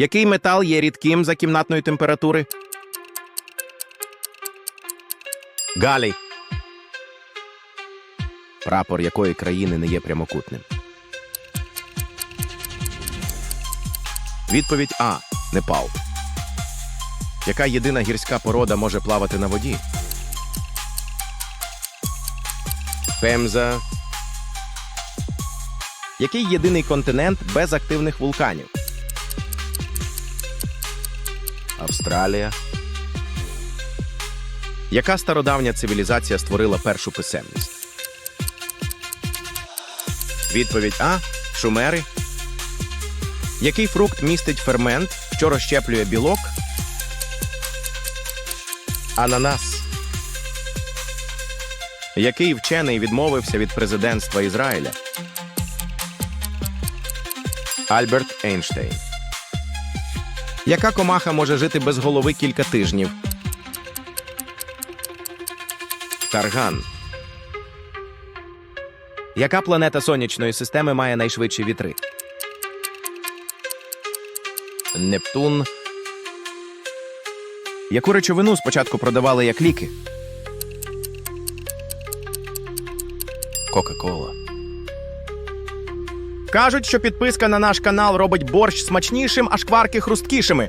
Який метал є рідким за кімнатної температури? Галій. Прапор якої країни не є прямокутним? Відповідь А. Непал. Яка єдина гірська порода може плавати на воді? Пемза. Який єдиний континент без активних вулканів? Австралія. Яка стародавня цивілізація створила першу писемність? Відповідь А. Шумери. Який фрукт містить фермент, що розщеплює білок? Ананас. Який вчений відмовився від президентства Ізраїля? Альберт Ейнштейн. Яка комаха може жити без голови кілька тижнів? Тарган. Яка планета сонячної системи має найшвидші вітри? Нептун. Яку речовину спочатку продавали як ліки? Кока-кола. Кажуть, що підписка на наш канал робить борщ смачнішим, а шкварки хрусткішими.